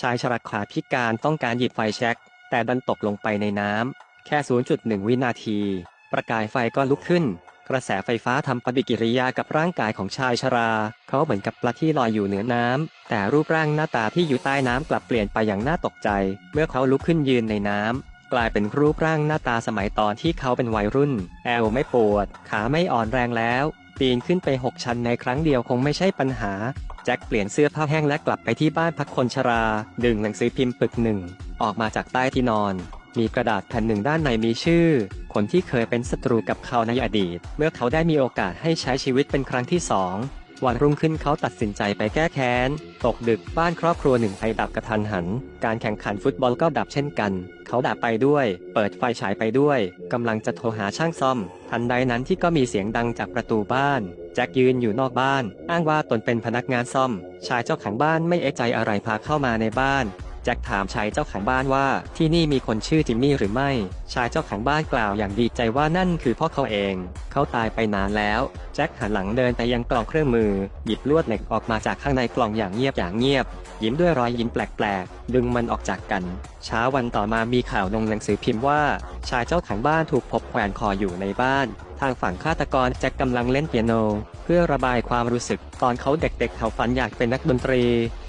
ชายชราขาพิการต้องการหยิบไฟแช็ก แต่ดันตกลงไปในน้ำ แค่ 0.1 วินาที ประกายไฟก็ลุกขึ้น กระแสไฟฟ้าทำปฏิกิริยากับร่างกายของชายชรา เขาเหมือนกับปลาที่ลอยอยู่เหนือน้ำ แต่รูปร่างหน้าตาที่อยู่ใต้น้ำกลับเปลี่ยนไปอย่างน่าตกใจ เมื่อเขาลุกขึ้นยืนในน้ำกลายเป็นรูปร่างหน้าตาสมัยตอนที่เขาเป็นวัยรุ่น แอลไม่ปวด ขาไม่อ่อนแรงแล้ว ปีนขึ้นไป 6 ชั้นในครั้งเดียวคงไม่ใช่ปัญหา แจ็คเปลี่ยนเสื้อผ้าแห้งและกลับไปที่บ้านพักคนชรา ดึงหนังสือพิมพ์ปึกหนึ่ง ออกมาจากใต้ที่นอน มีกระดาษแผ่นหนึ่งด้านในมีชื่อ คนที่เคยเป็นศัตรูกับเขาในอดีต เมื่อเขาได้มีโอกาสให้ใช้ชีวิตเป็นครั้งที่สองวันรุ่งขึ้นเขาตัดสินใจไปแก้แค้น ตกดึกบ้านครอบครัวหนึ่งไฟดับกระทันหัน การแข่งขันฟุตบอลก็ดับเช่นกัน เขาดับไปด้วย เปิดไฟฉายไปด้วย กำลังจะโทรหาช่างซ่อม ทันใดนั้นที่ก็มีเสียงดังจากประตูบ้าน แจ็คยืนอยู่นอกบ้าน อ้างว่าตนเป็นพนักงานซ่อม ชายเจ้าของบ้านไม่เอะใจอะไรพาเข้ามาในบ้าน แจ็คถามชายเจ้าของบ้านว่าที่นี่มีคนชื่อจิมมี่หรือไม่ ชายเจ้าของบ้านกล่าวอย่างดีใจว่านั่นคือพ่อเขาเอง เขาตายไปนานแล้ว แจ็คหันหลังเดินไปยังกล่องเครื่องมือ หยิบลวดเหล็กออกมาจากข้างในกล่องอย่างเงียบอย่างเงียบ ยิ้มด้วยรอยยิ้มแปลกๆ ดึงมันออกจากกัน เช้าวันต่อมามีข่าวลงหนังสือพิมพ์ว่า ชายเจ้าของบ้านถูกพบแขวนคออยู่ในบ้าน ทางฝั่งฆาตกรแจ็คกำลังเล่นเปียโน เพื่อระบายความรู้สึก ตอนเขาเด็กๆเขาฝันอยากเป็นนักดนตรี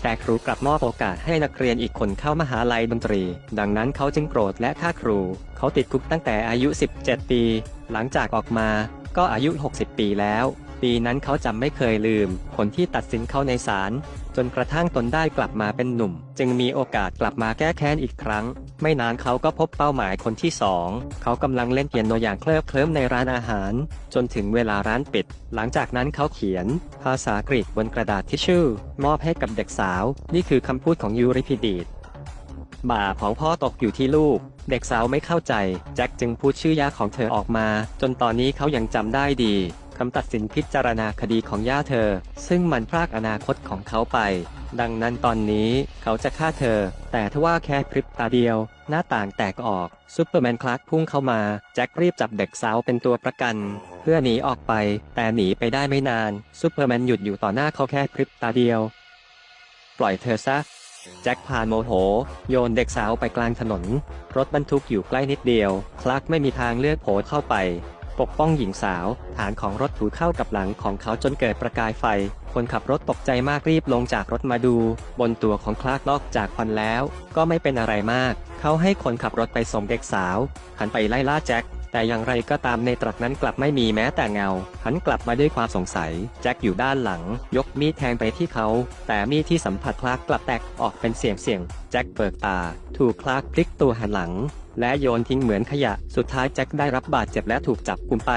แต่ครูกลับมอบโอกาสให้นักเรียนอีกคนเข้ามหาลัยดนตรี ดังนั้นเขาจึงโกรธและฆ่าครู เขาติดคุกตั้งแต่อายุ 17 ปี หลังจากออกมาก็อายุ 60 ปีแล้ว ปีนั้นเขาจำไม่เคยลืม ผลที่ตัดสินเขาในศาลจนกระทั่งตนได้กลับมาเป็นหนุ่ม จึงมีโอกาสกลับมาแก้แค้นอีกครั้ง ไม่นานเขาก็พบเป้าหมายคนที่สอง เขากำลังเล่นเปียโนอย่างเคลิบเคลิ้มในร้านอาหาร จนถึงเวลาร้านปิด หลังจากนั้นเขาเขียน ภาษากรีกบนกระดาษทิชชู่ มอบให้กับเด็กสาว นี่คือคำพูดของยูริพิดีดบ่าของพ่อตกอยู่ที่ลูก เด็กสาวไม่เข้าใจ แจ็คจึงพูดชื่อย่าของเธอออกมา จนตอนนี้เขายังจำได้ดีคำตัดสินพิจารณาคดีของย่าเธอ ซึ่งมันพรากอนาคตของเขาไป ดังนั้นตอนนี้เขาจะฆ่าเธอ แต่ทว่าแค่พริบตาเดียว หน้าต่างแตกออกซูเปอร์แมนคลาร์กพุ่งเข้ามา แจ็ครีบจับเด็กสาวเป็นตัวประกัน เพื่อหนีออกไป แต่หนีไปได้ไม่นานซูเปอร์แมนหยุดอยู่ต่อหน้าเขาแค่พริบตาเดียว ปล่อยเธอซะ แจ็คพานโมโห โยนเด็กสาวไปกลางถนน รถบรรทุกอยู่ใกล้นิดเดียว คลักไม่มีทางเลือกโผล่เข้าไป ปกป้องหญิงสาว ฐานของรถถูเข้ากับหลังของเขาจนเกิดประกายไฟ คนขับรถตกใจมากรีบลงจากรถมาดู บนตัวของคลากนอกจากควันแล้ว ก็ไม่เป็นอะไรมาก เขาให้คนขับรถไปส่งเด็กสาว หันไปไล่ล่าแจ็ค แต่อย่างไรก็ตามในตรักนั้นกลับไม่มีแม้แต่เงา หันกลับมาด้วยความสงสัย แจ็คอยู่ด้านหลัง ยกมีดแทงไปที่เขา แต่มีดที่สัมผัสคลากกลับแตกออกเป็นเสียงเสียง แจ็คเปิดตา ถูกคลากพลิกตัวหันหลัง และโยนทิ้งเหมือนขยะ สุดท้ายแจ็คได้รับบาดเจ็บและถูกจับกุมไป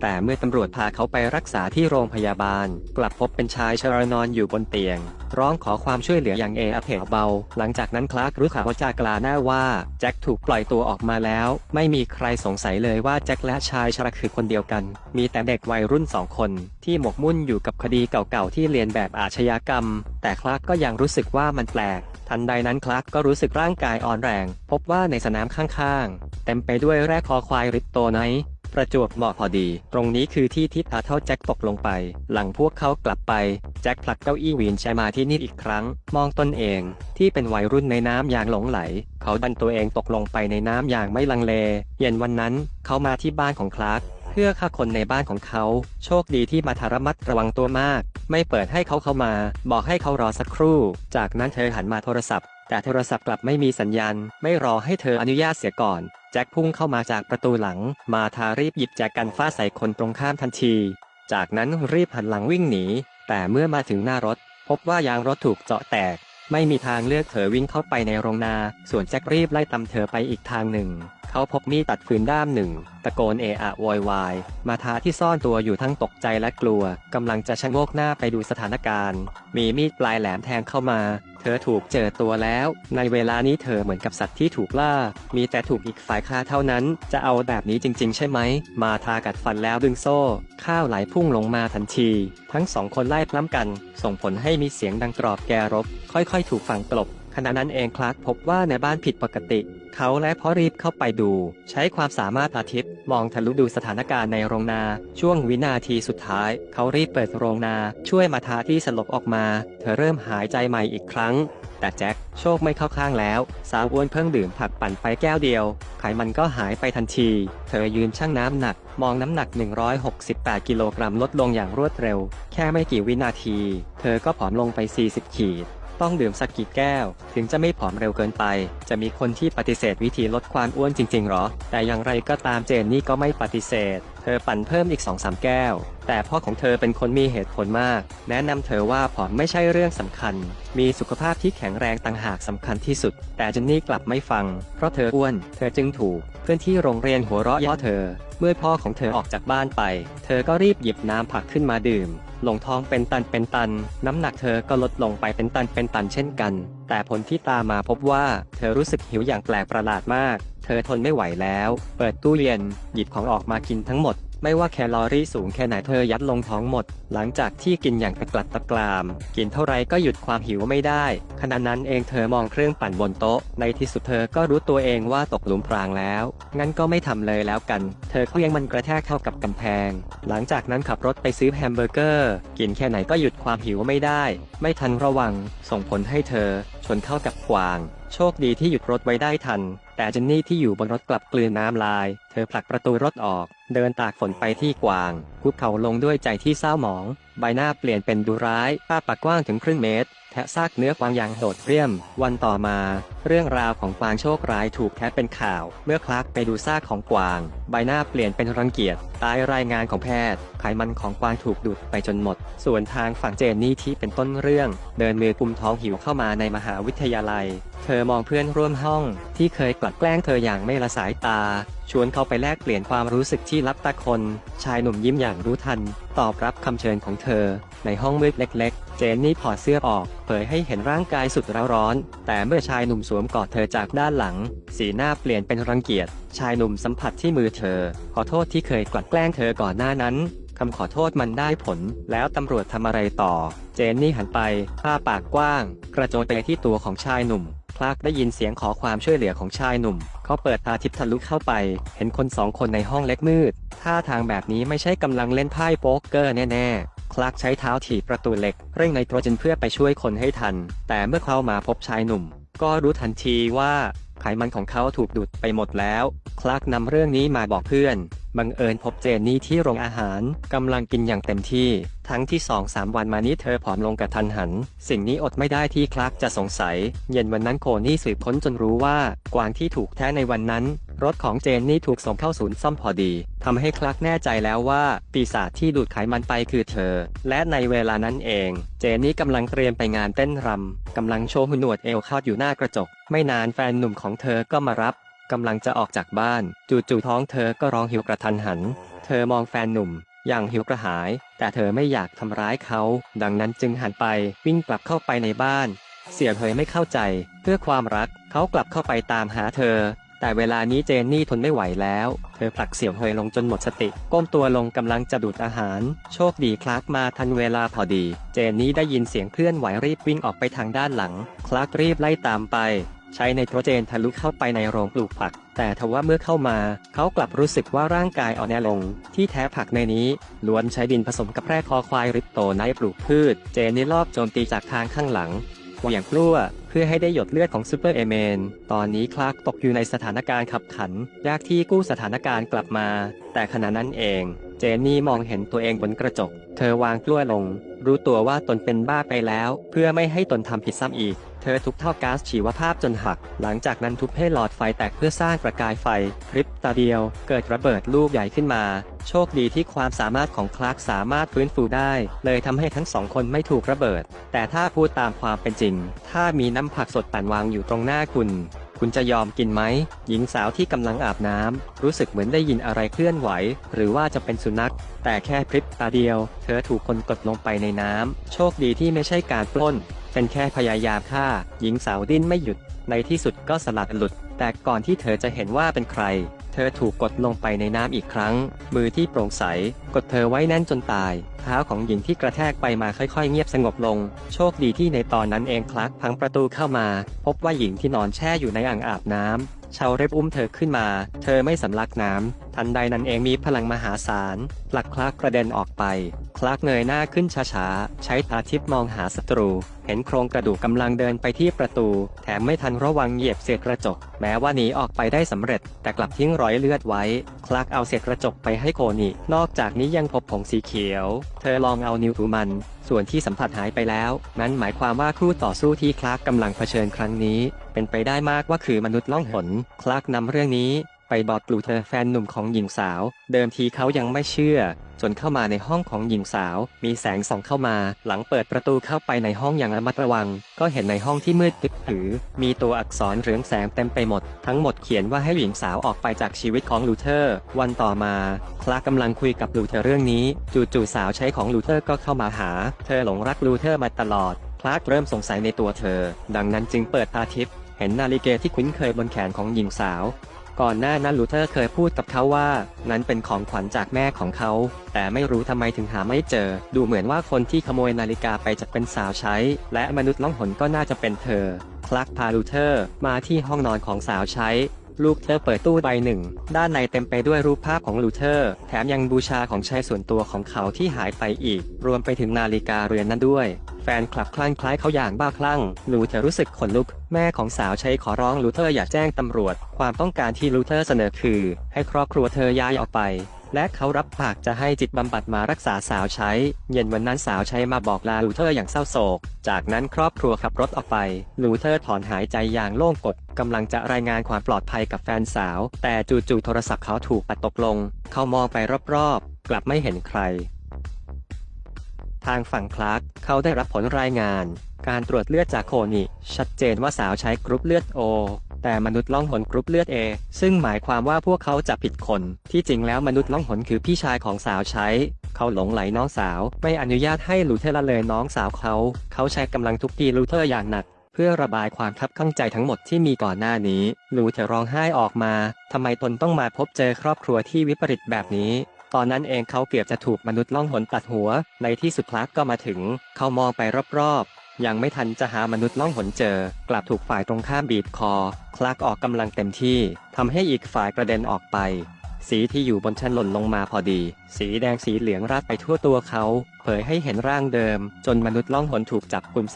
แต่เมื่อตำรวจพาเขาไปรักษาที่โรงพยาบาล กลับพบเป็นชายชรานอนอยู่บนเตียง ร้องขอความช่วยเหลืออย่างเออเพเบา หลังจากนั้นคลาร์กรู้ข่าวจากกลาหน้าว่าแจ็คถูกปล่อยตัวออกมาแล้ว ไม่มีใครสงสัยเลยว่าแจ็คและชายชราคือคนเดียวกัน มีแต่เด็กวัยรุ่นสองคน ที่หมกมุ่นอยู่กับคดีเก่าๆที่เรียนแบบอาชญากรรม แต่คลาร์กก็ยังรู้สึกว่ามันแปลก ทันใดนั้นคลาร์กก็รู้สึกร่างกายอ่อนแรง พบว่าในสนามข้างๆ เต็มไปด้วยแร่คอควายริปโตไนประจวบเหมาะพอดี ตรงนี้คือที่ที่ทาเท่าแจ็คตกลงไป หลังพวกเขากลับไป แจ็คผลักเก้าอี้วีนแชร์มาที่นี่อีกครั้ง มองตนเอง ที่เป็นวัยรุ่นในน้ำอย่างหลงไหล เขาดันตัวเองตกลงไปในน้ำอย่างไม่ลังเล เย็นวันนั้น เขามาที่บ้านของคลาร์กเพื่อฆ่าคนในบ้านของเขา โชคดีที่มาทาระมัดระวังตัวมาก ไม่เปิดให้เขาเข้ามา บอกให้เขารอสักครู่ จากนั้นเธอหันมาโทรศัพท์ แต่โทรศัพท์กลับไม่มีสัญญาณ ไม่รอให้เธออนุญาตเสียก่อน แจ็คพุ่งเข้ามาจากประตูหลัง มาทารีบหยิบแจกันฟาดใส่คนตรงข้ามทันที จากนั้นรีบหันหลังวิ่งหนี แต่เมื่อมาถึงหน้ารถ พบว่ายางรถถูกเจาะแตก ไม่มีทางเลือกเธอวิ่งเข้าไปในโรงนา ส่วนแจ็ครีบไล่ตามเธอไปอีกทางหนึ่ง เขาพบมีดตัดฟืนด้ามหนึ่ง ตะโกนเอะอะโวยวาย มาทาที่ซ่อนตัวอยู่ทั้งตกใจและกลัว กำลังจะชะโงกหน้าไปดูสถานการณ์ มีมีดปลายแหลมแทงเข้ามา เธอถูกเจอตัวแล้ว ในเวลานี้เธอเหมือนกับสัตว์ที่ถูกล่า มีแต่ถูกอีกฝ่ายฆ่าเท่านั้น จะเอาแบบนี้จริง ๆ ใช่ไหม มาทากัดฟันแล้วดึงโซ่ ข้าวไหลพุ่งลงมาทันที ทั้งสองคนไล่ปล้ำกัน ส่งผลให้มีเสียงดังตรอบแกรบ ค่อยๆ ถูกฝังกลบ ขณะนั้นเองคลาร์กพบว่าในบ้านผิดปกติ เขาและพ่อรีบเข้าไปดู ใช้ความสามารถอาทิตย์ มองทะลุดูสถานการณ์ในโรงนา ช่วงวินาทีสุดท้าย เขารีบเปิดโรงนา ช่วยมาทาที่สลบออกมา เธอเริ่มหายใจใหม่อีกครั้ง แต่แจ็คโชคไม่เข้าข้างแล้ว สาวอ้วนเพิ่งดื่มผักปั่นไปแก้วเดียว ไขมันก็หายไปทันที เธอยืนชั่งน้ำหนัก มองน้ำหนัก 168 กิโลกรัมลดลงอย่างรวดเร็ว แค่ไม่กี่วินาที เธอก็ผอมลงไป 40 ขีด ต้องดื่มสักกี่แก้ว ถึงจะไม่ผอมเร็วเกินไป จะมีคนที่ปฏิเสธวิธีลดความอ้วนจริงๆหรอ แต่อย่างไรก็ตามเจนนี่ก็ไม่ปฏิเสธ เธอปั่นเพิ่มอีก2-3แก้ว แต่พ่อของเธอเป็นคนมีเหตุผลมาก แนะนำเธอว่าผอมไม่ใช่เรื่องสำคัญ มีสุขภาพที่แข็งแรงต่างหากสำคัญที่สุด แต่เจนนี่กลับไม่ฟัง เพราะเธออ้วน เธอจึงถูก เพื่อนที่โรงเรียนหัวเราะเย่อเธอ เมื่อพ่อของเธอออกจากบ้านไป เธอก็รีบหยิบน้ำผักขึ้นมาดื่ม ลงท้องเป็นตันเป็นตัน น้ำหนักเธอก็ลดลงไปเป็นตันเป็นตันเช่นกัน แต่ผลที่ตามมาพบว่าเธอรู้สึกหิวอย่างแปลกประหลาดมาก เธอทนไม่ไหวแล้ว เปิดตู้เย็นหยิบของออกมากินทั้งหมดไม่ว่าแคลอรี่สูงแค่ไหนเธอยัดลงท้องหมด หลังจากที่กินอย่างตะกลัดตะกราม กินเท่าไรก็หยุดความหิวไม่ได้ ขณะนั้นเองเธอมองเครื่องปั่นบนโต๊ะ ในที่สุดเธอก็รู้ตัวเองว่าตกหลุมพรางแล้ว งั้นก็ไม่ทำเลยแล้วกัน เธอเคลี้ยงมันกระแทกเข้ากับกำแพง หลังจากนั้นขับรถไปซื้อแฮมเบอร์เกอร์ กินแค่ไหนก็หยุดความหิวไม่ได้ ไม่ทันระวัง ส่งผลให้เธอ ชนเข้ากับกวาง โชคดีที่หยุดรถไว้ได้ทัน แต่เจนนี่ที่อยู่บนรถกลับกลืนน้ำลาย เธอผลักประตูรถออก เดินตากฝนไปที่กวางคุกเข่าลงด้วยใจที่เศร้าหมอง ใบหน้าเปลี่ยนเป็นดูร้ายป้าปากกว้างถึงครึ่งเมตร แทะซากเนื้อกวางอย่างโหดเหี้ยม วันต่อมา เรื่องราวของกวางโชคร้ายถูกแทะเป็นข่าว เมื่อคลักไปดูซากของกวาง ใบหน้าเปลี่ยนเป็นรังเกียจตายรายงานของแพทย์ ไขมันของกวางถูกดูดไปจนหมด ส่วนทางฝั่งเจนนี่ที่เป็นต้นเรื่อง เดินมือกุมท้องหิวเข้ามาในมหาวิทยาลัย เธอมองเพื่อนร่วมห้อง ที่เคยกลัดแกล้งเธออย่างไม่ละสายตา ชวนเขาไปแลกเปลี่ยนความรู้สึกที่ลับตาคน ชายหนุ่มยิ้มอย่างรู้ทัน ตอบรับคำเชิญของเธอ ในห้องมืดเล็ก เจนนี่ถอดเสื้อออก เผยให้เห็นร่างกายสุดร้าวร้อน แต่เมื่อชายหนุ่มสวมกอดเธอจากด้านหลัง สีหน้าเปลี่ยนเป็นรังเกียจ ชายหนุ่มสัมผัสที่มือเธอ ขอโทษที่เคยกลัดแกล้งเธอก่อนหน้านั้นคำขอโทษมันได้ผล แล้วตำรวจทำอะไรต่อ เจนนี่หันไปผ้าปากกว้าง กระโจนไปที่ตัวของชายหนุ่มคลากได้ยินเสียงขอความช่วยเหลือของชายหนุ่ม เขาเปิดตาทิพย์ทะลุเข้าไป เห็นคนสองคนในห้องเล็กมืด ท่าทางแบบนี้ไม่ใช่กำลังเล่นไพ่โป๊กเกอร์แน่ ๆ คลาร์กใช้เท้าถีบประตูเหล็ก เร่งไนโตรเจนเพื่อไปช่วยคนให้ทัน แต่เมื่อเขามาพบชายหนุ่ม ก็รู้ทันทีว่าไขมันของเขาถูกดูดไปหมดแล้ว คลาร์กนำเรื่องนี้มาบอกเพื่อน บังเอิญพบเจนนี่ที่โรงอาหารกำลังกินอย่างเต็มที่ ทั้งที่สองสามวันมานี้เธอผอมลงกระทันหัน สิ่งนี้อดไม่ได้ที่คลาร์กจะสงสัย เย็นวันนั้นโคนี่สืบค้นจนรู้ว่ากวางที่ถูกแท้ในวันนั้น รถของเจนนี่ถูกส่งเข้าศูนย์ซ่อมพอดีทำให้คลาร์กแน่ใจแล้วว่า ปีศาจที่ดูดไขมันไปคือเธอ และในเวลานั้นเอง เจนนี่กำลังเตรียมไปงานเต้นรำกำลังโชว์หุ่นหนวดเอวคาดอยู่หน้ากระจก ไม่นานแฟนหนุ่มของเธอก็มารับกำลังจะออกจากบ้าน จู่ๆท้องเธอก็ร้องหิวกระทันหัน เธอมองแฟนหนุ่ม อย่างหิวกระหาย แต่เธอไม่อยากทำร้ายเขา ดังนั้นจึงหันไปวิ่งกลับเข้าไปในบ้าน เสี่ยเผยไม่เข้าใจ เพื่อความรักเขากลับเข้าไปตามหาเธอ แต่เวลานี้เจนนี่ทนไม่ไหวแล้ว เธอผลักเสี่ยวเฮยลงจนหมดสติ ก้มตัวลงกำลังจะดูดอาหาร โชคดีคลาร์กมาทันเวลาพอดี เจนนี่ได้ยินเสียงเพื่อนไหวรีบวิ่งออกไปทางด้านหลัง คลาร์กรีบไล่ตามไป ใช้ไนโตรเจนทะลุเข้าไปในโรงปลูกผัก แต่ทว่าเมื่อเข้ามา เขากลับรู้สึกว่าร่างกายอ่อนแอลง ที่แท้ผักในนี้ล้วนใช้ดินผสมกับแร่คอควายริปโตไนปลูกพืช เจนนี่รอบโจมตีจากทางข้างหลัง เหวี่างกลั้ว เพื่อให้ได้หยดเลือดของซูเปอร์เอเมน ตอนนี้คลาร์กตกอยู่ในสถานการณ์ขับขัน ยากที่กู้สถานการณ์กลับมา แต่ขณะนั้นเอง เจนนี่มองเห็นตัวเองบนกระจก เธอวางกล้วยลง รู้ตัวว่าตนเป็นบ้าไปแล้ว เพื่อไม่ให้ตนทำผิดซ้ำอีก เธอทุบเท่าก๊าซชีวภาพจนหัก หลังจากนั้นทุบให้หลอดไฟแตกเพื่อสร้างประกายไฟพริบตาเดียว เกิดระเบิดลูกใหญ่ขึ้นมา โชคดีที่ความสามารถของคลาร์กสามารถฟื้นฟูได้ เลยทำให้ทั้งสองคนไม่ถูกระเบิด แต่ถ้าพูดตามความเป็นจริง ถ้ามีน้ำผักสดปั่นวางอยู่ตรงหน้าคุณคุณจะยอมกินไหม หญิงสาวที่กำลังอาบน้ำรู้สึกเหมือนได้ยินอะไรเคลื่อนไหว หรือว่าจะเป็นสุนัข แต่แค่พริบตาเดียว เธอถูกคนกดลงไปในน้ำโชคดีที่ไม่ใช่การปล้น เป็นแค่พยายามฆ่า หญิงสาวดิ้นไม่หยุด ในที่สุดก็สลัดหลุด แต่ก่อนที่เธอจะเห็นว่าเป็นใคร เธอถูกกดลงไปในน้ำอีกครั้ง มือที่โปร่งใส กดเธอไว้แน่นจนตาย เท้าของหญิงที่กระแทกไปมาค่อยๆ เงียบสงบลง โชคดีที่ในตอนนั้นเองคลักพังประตูเข้ามา พบว่าหญิงที่นอนแช่อยู่ในอ่างอาบน้ำ ชาวเร็บอุ้มเธอขึ้นมา เธอไม่สำลักน้ำ ทันใดนั้นเองมีพลังมหาศาลผลักคลักกระเด็นออกไป คลักเงยหน้าขึ้นช้าๆ ใช้ตาทิพมองหาศัตรู เห็นโครงกระดูกกำลังเดินไปที่ประตู แถมไม่ทันระวังเหยียบเศษกระจก แม้ว่าหนีออกไปได้สำเร็จ แต่กลับทิ้งรอยเลือดไว้ คลักเอาเศษกระจกไปให้โคนินอกจากนี้ยังพบผงสีเขียว เธอลองเอานิ้วถูมัน ส่วนที่สัมผัสหายไปแล้ว นั้นหมายความว่าคู่ต่อสู้ที่คลากกำลังเผชิญครั้งนี้ เป็นไปได้มากว่าคือมนุษย์ล่องหน คลาร์กนำเรื่องนี้ ไปบอกกลูเธอแฟนหนุ่มของหญิงสาว เดิมทีเขายังไม่เชื่อ จนเข้ามาในห้องของหญิงสาว มีแสงส่องเข้ามา หลังเปิดประตูเข้าไปในห้องอย่างระมัดระวัง ก็เห็นในห้องที่มืดตึ๊บถือ มีตัวอักษรเรืองแสงเต็มไปหมด ทั้งหมดเขียนว่าให้หญิงสาวออกไปจากชีวิตของลูเทอร์ วันต่อมาคลาร์กกำลังคุยกับลูเทอร์เรื่องนี้ จู่ๆสาวใช้ของลูเทอร์ก็เข้ามาหา เธอหลงรักลูเทอร์มาตลอดคลาร์กเริ่มสงสัยในตัวเธอ ดังนั้นจึงเปิดตาทิพย์ ห็นนาฬิกาที่คุ้นเคยบนแขนของหญิงสาว ก่อนหน้านั้นลูเทอร์เคยพูดกับเขาว่า นั้นเป็นของขวัญจากแม่ของเขา แต่ไม่รู้ทำไมถึงหาไม่เจอ ดูเหมือนว่าคนที่ขโมยนาฬิกาไปจะเป็นสาวใช้ และมนุษย์ล่องหนก็น่าจะเป็นเธอ คลักพาลูเทอร์มาที่ห้องนอนของสาวใช้ลูกเธอเปิดตู้ใบหนึ่ง ด้านในเต็มไปด้วยรูปภาพของลูเทอร์ แถมยังบูชาของใช้ส่วนตัวของเขาที่หายไปอีก รวมไปถึงนาฬิกาเรือนนั้นด้วย แฟนคลับคลั่งคล้ายเขาอย่างบ้าคลั่ง ลูเทอร์รู้สึกขนลุก แม่ของสาวใช้ขอร้องลูเทอร์อย่าแจ้งตำรวจ ความต้องการที่ลูเทอร์เสนอคือ ให้ครอบครัวเธอย้ายออกไป และเขารับปากจะให้จิตบำบัดมารักษาสาวใช้ เย็นวันนั้นสาวใช้มาบอกลาลูเทอร์อย่างเศร้าโศก จากนั้นครอบครัวขับรถออกไป ลูเทอร์ถอนหายใจอย่างโล่งกดกำลังจะรายงานความปลอดภัยกับแฟนสาว แต่จู่ๆโทรศัพท์เขาถูกปัดตกลง เขามองไปรอบๆ กลับไม่เห็นใคร ทางฝั่งคลาร์กเขาได้รับผลรายงาน การตรวจเลือดจากโคนิชัดเจนว่าสาวใช้กรุ๊ปเลือดโอแต่มนุษย์ล่องหนกรุ๊ปเลือดเอซึ่งหมายความว่าพวกเขาจะผิดคน ที่จริงแล้วมนุษย์ล่องหนคือพี่ชายของสาวใช้ เขาหลงไหลน้องสาว ไม่อนุญาตให้ลูเทอร์ละเลยน้องสาวเขา เขาใช้กำลังทุบตีลูเทอร์อย่างหนัก เพื่อระบายความคับข้างใจทั้งหมดที่มีก่อนหน้านี้ ลูเทอร์ร้องไห้ออกมาทำไมตนต้องมาพบเจอครอบครัวที่วิปริตแบบนี้ ตอนนั้นเองเขาเกือบจะถูกมนุษย์ล่องหนตัดหัว ในที่สุดคลาร์กก็มาถึง เขามองไปรอบๆ ยังไม่ทันจะหามนุษย์ล่องหนเจอ กลับถูกฝ่ายตรงข้ามบีบคอ คลาร์กออกกำลังเต็มที่ทำให้อีกฝ่ายกระเด็นออกไป สีที่อยู่บนชั้นหล่นลงมาพอดี สีแดงสีเหลืองราดไปทั่วตัวเขา เผยให้เห็นร่างเดิม จนมนุษย์ล่องหนถูกจับกลุ่มสำ